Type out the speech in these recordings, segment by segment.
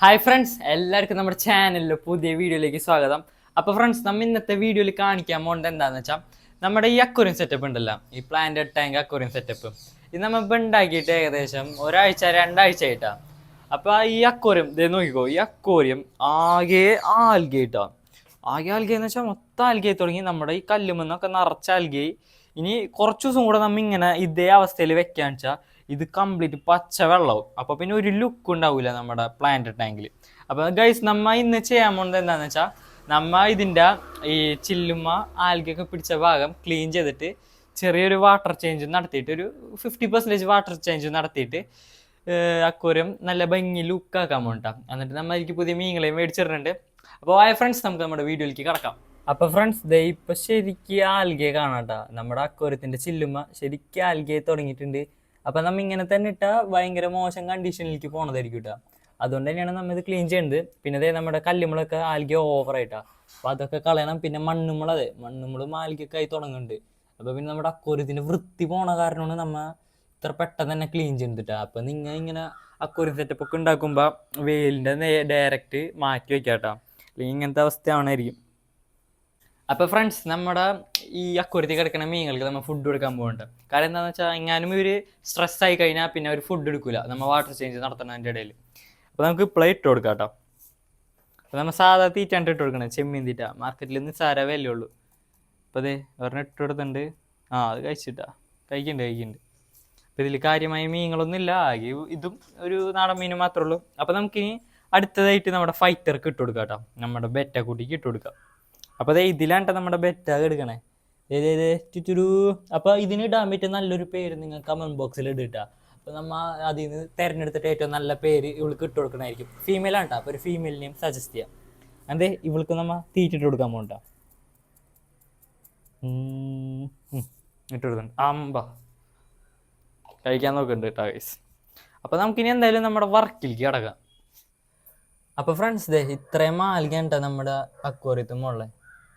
Hi friends എല്ലാവർക്കും നമ്മുടെ ചാനലിലെ പുതിയ വീഡിയോയിലേക്ക് സ്വാഗതം. അപ്പോൾ ഫ്രണ്ട്സ് നമ്മൾ ഇന്നത്തെ വീഡിയോയിൽ കാണിക്കാൻ പോകുന്നത് എന്താണെന്ന് വെച്ചാൽ നമ്മുടെ ഈ അക്വറിയം സെറ്റപ്പ് ഉണ്ടല്ലോ ഈ പ്ലാന്റഡ് ടാങ്ക് അക്വറിയം സെറ്റപ്പ് ഇത് നമ്മൾ ഉണ്ടാക്കിയിട്ട് ഏകദേശം ഒരാഴ്ച രണ്ടാഴ്ച ആയിട്ടാണ് അപ്പോൾ ഈ അക്വറിയം ഇതേ നോക്കിക്കോ ഈ അക്വറിയം ആകെ ആൽഗേട്ടാ ആകെ ആൽഗ എന്ന് വെച്ചാൽ മൊത്തം ആൽഗേ തുടങ്ങി നമ്മുടെ ഈ കല്ലുമെന്നൊക്കെ നിറച്ച ആൽഗേ. ഇനി കുറച്ച് ദിവസം കൂടെ നമ്മൾ ഇങ്ങനെ ഇതേ അവസ്ഥയിൽ വെക്കാന്ന് വെച്ചാൽ ഇത് കംപ്ലീറ്റ് പച്ച വെള്ളവും അപ്പോൾ പിന്നെ ഒരു ലുക്ക് ഉണ്ടാവില്ല നമ്മുടെ പ്ലാന്റ് ടാങ്കിൽ അപ്പോൾ ഗൈസ് നമ്മ ഇന്ന് ചെയ്യാൻ പോകുന്നത് എന്താണെന്ന് വെച്ചാൽ നമ്മ ഇതിന്റെ ഈ ചില്ലുമ്മ ആൽഗയൊക്കെ പിടിച്ച ഭാഗം ക്ലീൻ ചെയ്തിട്ട് ചെറിയൊരു വാട്ടർ ചേഞ്ച് നടത്തിയിട്ട് ഒരു ഫിഫ്റ്റി പെർസെന്റേജ് വാട്ടർ ചേഞ്ച് നടത്തിയിട്ട് അക്വറിയം നല്ല ഭംഗി ലുക്കാക്കാൻ വേണ്ടിട്ടാ എന്നിട്ട് നമ്മൾ എനിക്ക് പുതിയ മീനുകളെയും മേടിച്ചിട്ടുണ്ട് അപ്പോൾ ആയ ഫ്രണ്ട്സ് നമുക്ക് നമ്മുടെ വീഡിയോയിലേക്ക് കിടക്കാം. അപ്പോൾ ഫ്രണ്ട്സ് ദേ ഇപ്പോൾ ശരിക്കും ആൽഗയെ കാണാട്ടാ നമ്മുടെ അക്വറിയത്തിന്റെ ചില്ലുമ്മ ശരിക്കും ആൽഗയെ തുടങ്ങിയിട്ടുണ്ട്. അപ്പം നമ്മ ഇങ്ങനെ തന്നെ ഇട്ടാൽ ഭയങ്കര മോശം കണ്ടീഷനിലേക്ക് പോണതായിരിക്കും കേട്ടോ അതുകൊണ്ട് തന്നെയാണ് നമ്മൾ ഇത് ക്ലീൻ ചെയ്യുന്നത് പിന്നെ അതേ നമ്മുടെ കല്ലുമ്മളൊക്കെ ആൽഗ ഓവറായിട്ടാ അപ്പോൾ അതൊക്കെ കളയണം. പിന്നെ മണ്ണുമ്മളത് മണ്ണുമ്മളും ആൽഗയൊക്കെ ആയി തുടങ്ങുന്നുണ്ട് അപ്പോൾ പിന്നെ നമ്മുടെ അക്വറിയത്തിന്റെ വൃത്തി പോണ കാരണമാണ് നമ്മ ഇത്ര പെട്ടെന്ന് തന്നെ ക്ലീൻ ചെയ്തിട്ടാ അപ്പം നിങ്ങൾ ഇങ്ങനെ അക്കൂരി സെറ്റപ്പ് ഒക്കെ ഉണ്ടാക്കുമ്പോൾ വെയിലിന്റെ ഡയറക്റ്റ് മാറ്റി വെക്കാട്ടോ അല്ലെങ്കിൽ ഇങ്ങനത്തെ അവസ്ഥയാണായിരിക്കും. അപ്പോൾ ഫ്രണ്ട്സ് നമ്മുടെ ഈ അക്വരത്തിൽ കിടക്കുന്ന മീനുകൾക്ക് നമ്മൾ ഫുഡ് കൊടുക്കാൻ പോകുന്നുണ്ട് കാരണം എന്താണെന്ന് വെച്ചാൽ എങ്ങാനും ഇവർ സ്ട്രെസ് ആയി കഴിഞ്ഞാൽ പിന്നെ അവർ ഫുഡ് എടുക്കില്ല നമ്മൾ വാട്ടർ ചേഞ്ച് നടത്തണതിന്റെ ഇടയിൽ അപ്പോൾ നമുക്ക് പ്ലേറ്റ് കൊടുക്കാം കേട്ടോ അപ്പോൾ നമ്മൾ സാധാ തീറ്റാണ്ട് ഇട്ട് കൊടുക്കണം ചെമ്മീൻ തീറ്റ. മാർക്കറ്റിൽ നിന്ന് നിസ്സാര ഉള്ളൂ അപ്പോൾ അതെ ഒരെണ്ണം ഇട്ട് കൊടുത്തിട്ടുണ്ട്. ആ അത് കഴിച്ചിട്ടാ. കഴിക്കുന്നുണ്ട് കഴിക്കുന്നുണ്ട് അപ്പോൾ ഇതിൽ കാര്യമായ മീനുകളൊന്നും ഇല്ല. ആകെ ഇതും ഒരു നാടൻ മീനും മാത്രമേ ഉള്ളൂ. അപ്പോൾ നമുക്കിനി അടുത്തതായിട്ട് നമ്മുടെ ഫൈറ്റർക്ക് ഇട്ട് കൊടുക്കാം കേട്ടോ നമ്മുടെ ബെറ്റ കൂട്ടിക്ക് ഇട്ട് കൊടുക്കാം. അപ്പോൾ അതെ ഇതിലാണ്ട നമ്മുടെ ബെറ്റ എടുക്കണേ. ചുറ്റുരു. അപ്പോൾ ഇതിന് ഇടാൻ പറ്റിയ നല്ലൊരു പേര് നിങ്ങൾ കമന്റ് ബോക്സിൽ ഇടുക അപ്പോൾ നമ്മ അതിൽ നിന്ന് തിരഞ്ഞെടുത്തിട്ട് ഏറ്റവും നല്ല പേര് ഇവൾക്ക് ഇട്ട് കൊടുക്കണമായിരിക്കും ഫീമെയിൽ ആണ് അപ്പോൾ ഒരു ഫീമെയിൽ നെയിം സജസ്റ്റ് ചെയ്യാം. അതെ ഇവൾക്ക് നമ്മ തീറ്റിട്ട് കൊടുക്കാൻ പോകണ്ട അമ്പ. കഴിക്കാൻ നോക്കുന്നുണ്ട് കേട്ടോ ഗൈസ് അപ്പോൾ നമുക്കിനി എന്തായാലും നമ്മുടെ വർക്കിലേക്ക് കിടക്കാം. അപ്പോൾ ഫ്രണ്ട്സ് ദേ ഇത്രയും മാലിക കേട്ടോ നമ്മുടെ അക്വറിയത്തുമുള്ള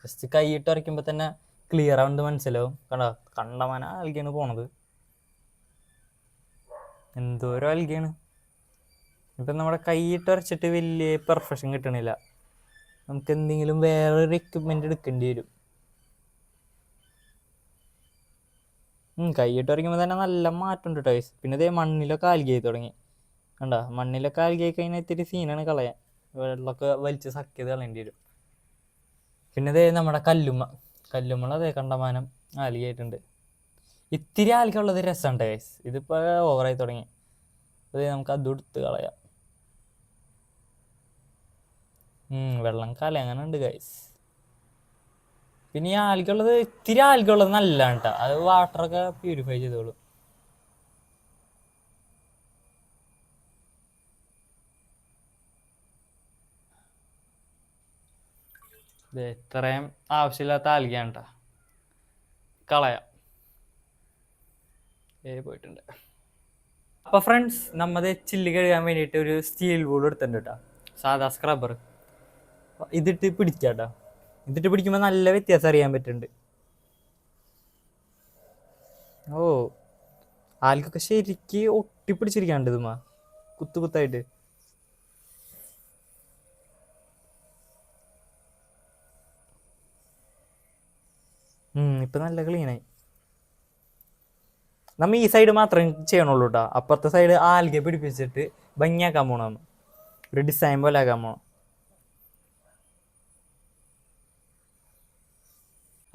ജസ്റ്റ് കൈയിട്ട് വരയ്ക്കുമ്പോൾ തന്നെ ക്ലിയർ ആവുന്നത് മനസ്സിലാവും. കണ്ട? കണ്ടമാന അൽഗിയാണ് പോണത്. എന്തോരോ അൽഗിയാണ്. ഇപ്പം നമ്മുടെ കൈയിട്ട് വരച്ചിട്ട് വലിയ പെർഫെക്ഷൻ കിട്ടണില്ല. നമുക്ക് എന്തെങ്കിലും വേറൊരു എക്യുപ്മെന്റ് എടുക്കേണ്ടി വരും. കൈയിട്ട് വരയ്ക്കുമ്പോൾ തന്നെ നല്ല മാറ്റമുണ്ട് കേട്ടോ പിന്നെ ഇതേ മണ്ണിലൊക്കെ ആൽഗിയായി തുടങ്ങി. കണ്ട? മണ്ണിലൊക്കെ ആൽഗിയായി കഴിഞ്ഞാൽ ഇത്തിരി സീനാണ് കളയാൻ. വെള്ളമൊക്കെ വലിച്ച് സക്ക് കളയേണ്ടി വരും. പിന്നെ ഇതേ നമ്മുടെ കല്ലുമ്മ. കല്ലുമ്മ അതേ കണ്ടമാനം ആലിയായിട്ടുണ്ട്. ഇത്തിരി ആലിക്കുള്ളത് രസമുണ്ട് ഗൈസ് ഇതിപ്പോൾ ഓവറായി തുടങ്ങി. അത് നമുക്ക് അത് എടുത്ത് കളയാം. വെള്ളം കല അങ്ങനെ ഉണ്ട് ഗൈസ് പിന്നെ ഈ ആൽക്കുള്ളത് ഇത്തിരി ആൽക്കുള്ളത് നല്ലതാണ് കേട്ടോ അത് വാട്ടറൊക്കെ പ്യൂരിഫൈ ചെയ്തോളൂ. ഇത്രയും ആവശ്യമില്ലാത്ത ആൽഗയാണ് കേട്ടോ കളയാം. ഏ പോയിട്ടുണ്ട്. അപ്പോൾ ഫ്രണ്ട്സ് നമ്മത് ചില്ല് കഴുകാൻ വേണ്ടിയിട്ട് ഒരു സ്റ്റീൽ ബോൾ എടുത്തിട്ടുണ്ട് കേട്ടോ സാധാ സ്ക്രബ്ബർ ഇതിട്ട് പിടിക്കാം കേട്ടോ ഇതിട്ട് പിടിക്കുമ്പോൾ നല്ല വ്യത്യാസം അറിയാൻ പറ്റുന്നുണ്ട്. ഓ ആൽക്കൊക്കെ ശരിക്ക് ഒട്ടിപ്പിടിച്ചിരിക്കാണ്ട് ഇതുമാ കുത്തു കുത്തായിട്ട്. ഇപ്പൊ നല്ല ക്ലീനായി നമ്മ ഈ സൈഡ് മാത്രം ചെയ്യണുള്ളൂ കേട്ടോ അപ്പുറത്തെ സൈഡ് ആൽഗെ പിടിപ്പിച്ചിട്ട് ഭംഗിയാക്കാൻ പോണമെന്ന് ഒരു ഡിസൈൻ പോലെ ആക്കാൻ പോണം.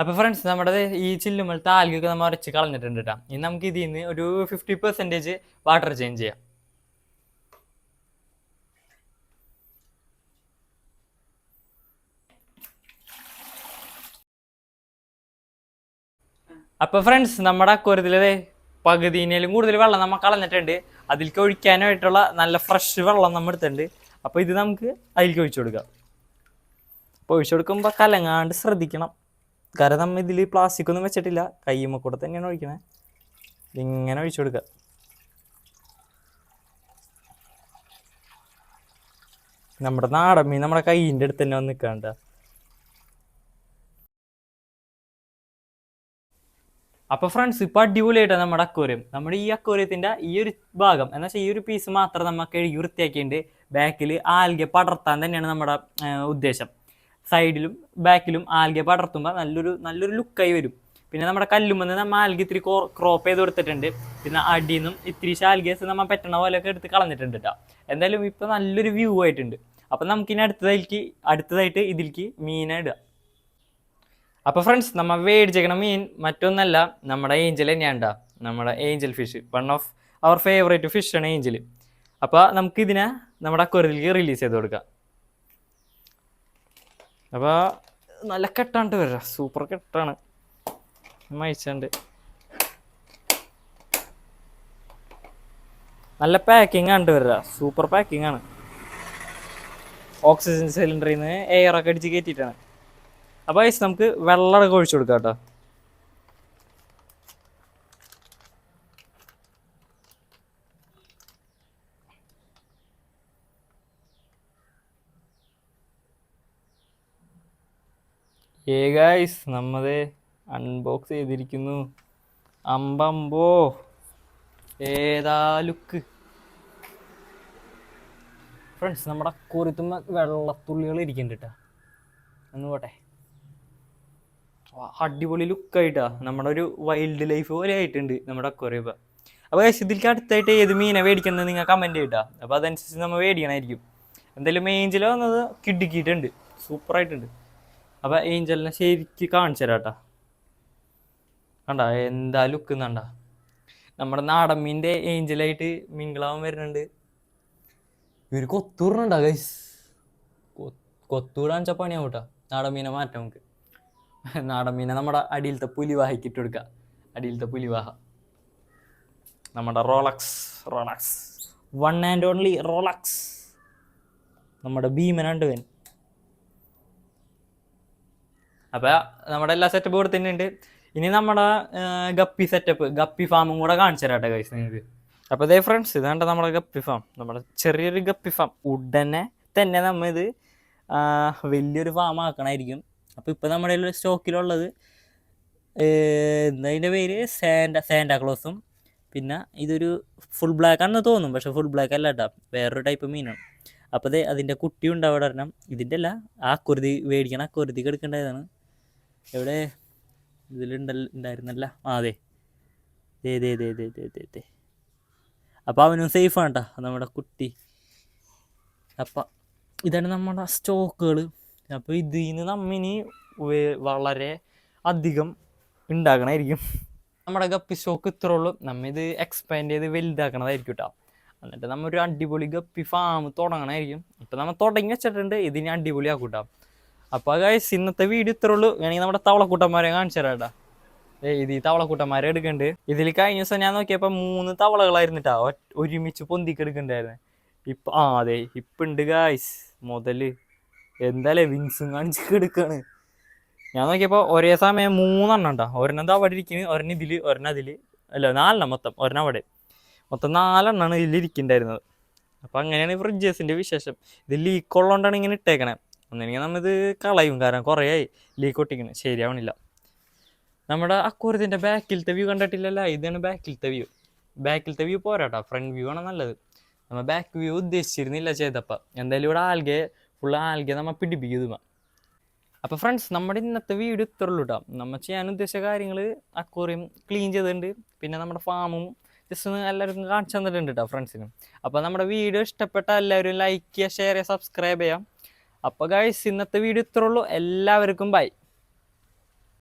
അപ്പോൾ ഫ്രണ്ട്സ് നമ്മുടെ ഈ ചില്ലുമലത്തെ ആൽഗൊക്കെ നമ്മൾ അരച്ച് കളഞ്ഞിട്ടുണ്ട് കേട്ടോ ഇനി നമുക്ക് ഇതിൽ നിന്ന് ഒരു ഫിഫ്റ്റി പെർസെന്റേജ് വാട്ടർ ചേഞ്ച് ചെയ്യാം. അപ്പോൾ ഫ്രണ്ട്സ് നമ്മുടെ അക്വരത്തിലെ പകുതിനേലും കൂടുതൽ വെള്ളം നമ്മൾ കളഞ്ഞിട്ടുണ്ട്. അതിലേക്ക് ഒഴിക്കാനായിട്ടുള്ള നല്ല ഫ്രഷ് വെള്ളം നമ്മൾ എടുത്തിട്ടുണ്ട്. അപ്പോൾ ഇത് നമുക്ക് അതിലേക്ക് ഒഴിച്ചു കൊടുക്കാം. അപ്പോൾ ഒഴിച്ചു കൊടുക്കുമ്പോൾ കലങ്ങാണ്ട് ശ്രദ്ധിക്കണം. കാരണം നമ്മൾ ഇതിൽ പ്ലാസ്റ്റിക് ഒന്നും വെച്ചിട്ടില്ല. കയ്യുമ്മ കൂടെ തന്നെയാണ് ഒഴിക്കണേ. ഇങ്ങനെ ഒഴിച്ചു കൊടുക്കുക നമ്മുടെ നാടൻ മീൻ നമ്മുടെ കയ്യിന്റെ അടുത്ത് തന്നെ വന്ന് നിൽക്കാണ്ട അപ്പോൾ ഫ്രണ്ട്സ് ഇപ്പോൾ അടിപൊളിയായിട്ടാണ് നമ്മുടെ അക്വോറിയം. നമ്മുടെ ഈ അക്വേറിയത്തിന്റെ ഈ ഒരു ഭാഗം എന്ന് വെച്ചാൽ ഈ ഒരു പീസ് മാത്രം നമുക്ക് കഴുകി വൃത്തിയാക്കിയിട്ടുണ്ട്. ബാക്കിൽ ആൽഗെ പടർത്താൻ തന്നെയാണ് നമ്മുടെ ഉദ്ദേശം. സൈഡിലും ബാക്കിലും ആൽഗെ പടർത്തുമ്പോൾ നല്ലൊരു നല്ലൊരു ലുക്കായി വരും. പിന്നെ നമ്മുടെ കല്ലുമെന്ന് നമ്മൾ ആൽഗ ഇത്തിരി ക്രോപ്പ് ചെയ്ത് കൊടുത്തിട്ടുണ്ട്. പിന്നെ അടിയിൽ നിന്നും ഇത്തിരി ആൽഗേസ് നമ്മൾ പറ്റണ പോലെയൊക്കെ എടുത്ത് കളഞ്ഞിട്ടുണ്ട് കേട്ടോ എന്തായാലും ഇപ്പോൾ നല്ലൊരു വ്യൂ ആയിട്ടുണ്ട്. അപ്പം നമുക്കിനി അടുത്തതായിട്ട് അടുത്തതായിട്ട് ഇതിലേക്ക് മീനെ ഇടുക അപ്പോൾ ഫ്രണ്ട്സ് നമ്മൾ മേടിച്ചേക്കണ മീൻ മറ്റൊന്നല്ല നമ്മുടെ ഏഞ്ചൽ തന്നെയാണ്. നമ്മുടെ angel fish one of our favourite ആണ് ഏഞ്ചൽ അപ്പോൾ നമുക്ക് ഇതിനെ നമ്മുടെ അക്വറിലേക്ക് റിലീസ് ചെയ്ത് കൊടുക്കാം. അപ്പോൾ നല്ല കെട്ടാണ്ട് വരാം സൂപ്പർ കെട്ടാണ്. മയച്ചുണ്ട് നല്ല പാക്കിംഗ് ആണ്ട് വരിക സൂപ്പർ പാക്കിംഗ് ആണ്. ഓക്സിജൻ സിലിണ്ടറിൽ നിന്ന് എയർ ഒക്കെ അടിച്ച് കയറ്റിയിട്ടാണ് അപ്പോൾ ഗൈസ് നമുക്ക് വെള്ളമൊക്കെ ഒഴിച്ചു കൊടുക്കാം കേട്ടോ. ഏ ഗൈസ് നമ്മത് അൺബോക്സ് ചെയ്തിരിക്കുന്നു. അമ്പമ്പോ ഏതാ ലുക്ക് ഫ്രണ്ട്സ് നമ്മുടെ കുറിത്തുമ്മ വെള്ളത്തുള്ളികൾ ഇരിക്കുന്നുണ്ട് കേട്ടോ. ഒന്ന് പോട്ടെ. അടിപൊളി ലുക്കായിട്ടാ. നമ്മുടെ ഒരു വൈൽഡ് ലൈഫ് പോലെ ആയിട്ടുണ്ട് നമ്മുടെ അക്വറിയ അപ്പോൾ ഇതിലേക്ക് അടുത്തായിട്ട് ഏത് മീനെ മേടിക്കുന്നത് നിങ്ങൾ കമന്റ് ചെയ്യട്ടാ. അപ്പോൾ അതനുസരിച്ച് നമ്മൾ മേടിക്കണമായിരിക്കും എന്തായാലും ഏഞ്ചൽ വന്നത് കിടുക്കിയിട്ടുണ്ട്. സൂപ്പറായിട്ടുണ്ട് അപ്പോൾ ഏഞ്ചലിനെ ശരിക്ക് കാണിച്ചു തരാട്ടാ. കണ്ട എന്താ ലുക്ക് കണ്ട. നമ്മുടെ നാടൻ മീന്റെ ഏഞ്ചലായിട്ട് മിങ്കിളാവാൻ വരുന്നുണ്ട്. ഇവർ കൊത്തൂറിനുണ്ടാ ഗൈസ് കൊത്തൂടാന്ന് വെച്ചാൽ പണിയാവൂട്ടാ. നാടൻ മീനെ മാറ്റാം നമുക്ക്. നാടൻ മീനെ നമ്മുടെ അടിയിലത്തെ പുലിവാഹയ്ക്ക് ഇട്ട് കൊടുക്കുക അടിയിലത്തെ പുലിവാഹ. നമ്മുടെ Rolex Rolex. One and only Rolex. നമ്മുടെ ഭീമനുണ്ട് വൻ അപ്പോൾ നമ്മുടെ എല്ലാ സെറ്റപ്പ് കൊടുത്തിട്ടുണ്ട് ഇനി നമ്മുടെ ഗപ്പി സെറ്റപ്പ് ഗപ്പി ഫാമും കൂടെ കാണിച്ചു തരാട്ടെ കൈസ് നിങ്ങൾക്ക്. അപ്പോൾ അതേ ഫ്രണ്ട്സ് ഇതാണ്ട് നമ്മുടെ ഗപ്പി ഫാം നമ്മുടെ ചെറിയൊരു ഗപ്പി ഫാം ഉടനെ തന്നെ നമ്മൾ ഇത് വലിയൊരു ഫാം ആക്കണമായിരിക്കും അപ്പോൾ ഇപ്പോൾ നമ്മുടെ കയ്യിൽ സ്റ്റോക്കിലുള്ളത് അതിന്റെ പേര്? സാൻഡ സാൻഡാക്ലോസും പിന്നെ ഇതൊരു ഫുൾ ബ്ലാക്ക് ആണെന്ന് തോന്നും പക്ഷേ ഫുൾ ബ്ലാക്ക് അല്ല കേട്ടോ. വേറൊരു ടൈപ്പ് മീനാണ്. അപ്പോൾ ദേ അതിന്റെ കുട്ടിയുണ്ട് അവിടെ ഒരെണ്ണം. ഇതിന്റെ അല്ല ആ കുരുതി മേടിക്കണം ആ കുരുതി എടുക്കേണ്ടതാണ്. എവിടെ? ഇതിലുണ്ടല്ല ഉണ്ടായിരുന്നല്ല. ആ അതെ ദേ ദേ ദേ ദേ ദേ ദേ അപ്പോൾ അവനും സേഫാണ് കേട്ടോ നമ്മുടെ കുട്ടി. അപ്പം ഇതാണ് നമ്മുടെ സ്റ്റോക്കുകൾ അപ്പോൾ ഇതിൽ നിന്ന് നമ്മിനി വളരെ അധികം ഉണ്ടാക്കണമായിരിക്കും നമ്മുടെ ഗപ്പി സ്റ്റോക്ക് ഇത്രേ ഉള്ളൂ. നമ്മ ഇത് എക്സ്പാൻഡ് ചെയ്ത് വലുതാക്കണതായിരിക്കും കേട്ടോ എന്നിട്ട് നമ്മ ഒരു അടിപൊളി ഗപ്പി ഫാം തുടങ്ങണമായിരിക്കും ഇപ്പം നമ്മൾ തുടങ്ങി വെച്ചിട്ടുണ്ട്. ഇതിനെ അടിപൊളിയാക്കും കേട്ടോ അപ്പോൾ ഗൈസ് ഇന്നത്തെ വീഡിയോ ഇത്രേ ഉള്ളൂ. വേണമെങ്കിൽ നമ്മുടെ തവളക്കൂട്ടന്മാരെ കാണിച്ചു തരാം ഇത് ഈ തവളക്കൂട്ടന്മാരെ എടുക്കുന്നുണ്ട് ഇതിൽ കഴിഞ്ഞ ദിവസം ഞാൻ നോക്കിയപ്പോൾ മൂന്ന് തവളകളായിരുന്നു കേട്ടോ ഒരുമിച്ച് പൊന്തിക്കെടുക്കുന്നുണ്ടായിരുന്നു ഇപ്പം ആ അതെ ഇപ്പം ഉണ്ട് ഗായ്സ് മുതൽ. എന്തായാലേ വിങ്സും കാണിച്ച് എടുക്കാണ്. ഞാൻ നോക്കിയപ്പോൾ ഒരേ സമയം മൂന്നെണ്ണം ഉണ്ടാ? ഒരെണ്ണം അവിടെ ഇരിക്കുന്നത് ഒരെണ്ണം ഇതിൽ ഒരെണ്ണം അതിൽ. അല്ല നാലെണ്ണം മൊത്തം ഒരെണ്ണം അവിടെ. മൊത്തം നാലെണ്ണാണ് ഇതിൽ ഇരിക്കുന്നുണ്ടായിരുന്നത് അപ്പോൾ അങ്ങനെയാണ് ഈ ഫ്രിഡ്ജസിന്റെ വിശേഷം. ഇത് ലീക്ക് ഉള്ളതുകൊണ്ടാണ് ഇങ്ങനെ ഇട്ടേക്കണേ. ഒന്നെങ്കിൽ നമ്മളിത് കളയും കാരണം കുറേ ആയി ലീക്ക് ഒട്ടിക്കണം ശരിയാവണില്ല. നമ്മുടെ അക്കൂറത്തിന്റെ ബാക്കിലത്തെ വ്യൂ കണ്ടിട്ടില്ലല്ല? ഇതാണ് ബാക്കിലത്തെ വ്യൂ ബാക്കിലത്തെ വ്യൂ പോരാട്ടോ. ഫ്രണ്ട് വ്യൂ ആണ് നല്ലത്. നമ്മൾ ബാക്ക് വ്യൂ ഉദ്ദേശിച്ചിരുന്നില്ല ചെയ്തപ്പോൾ എന്തായാലും ഇവിടെ ആൽഗെ ഫുൾ ആൽഗെ നമ്മൾ പിടിപ്പിക്കും അപ്പോൾ ഫ്രണ്ട്സ് നമ്മുടെ ഇന്നത്തെ വീഡിയോ ഇത്രേ ഉള്ളൂ കേട്ടോ നമ്മൾ ചെയ്യാൻ ഉദ്ദേശിച്ച കാര്യങ്ങൾ അക്വറിയം ക്ലീൻ ചെയ്തിട്ടുണ്ട്. പിന്നെ നമ്മുടെ ഫാമും ജസ്റ്റ് ഒന്ന് എല്ലാവർക്കും കാണിച്ചു തന്നിട്ടുണ്ട് കേട്ടോ ഫ്രണ്ട്സിനും അപ്പോൾ നമ്മുടെ വീഡിയോ ഇഷ്ടപ്പെട്ട എല്ലാവരും ലൈക്ക് ചെയ്യുക ഷെയർ ചെയ്യുക സബ്സ്ക്രൈബ് ചെയ്യാം അപ്പോൾ ഗൈസ് ഇന്നത്തെ വീഡിയോ ഇത്രേ ഉള്ളൂ എല്ലാവർക്കും ബൈ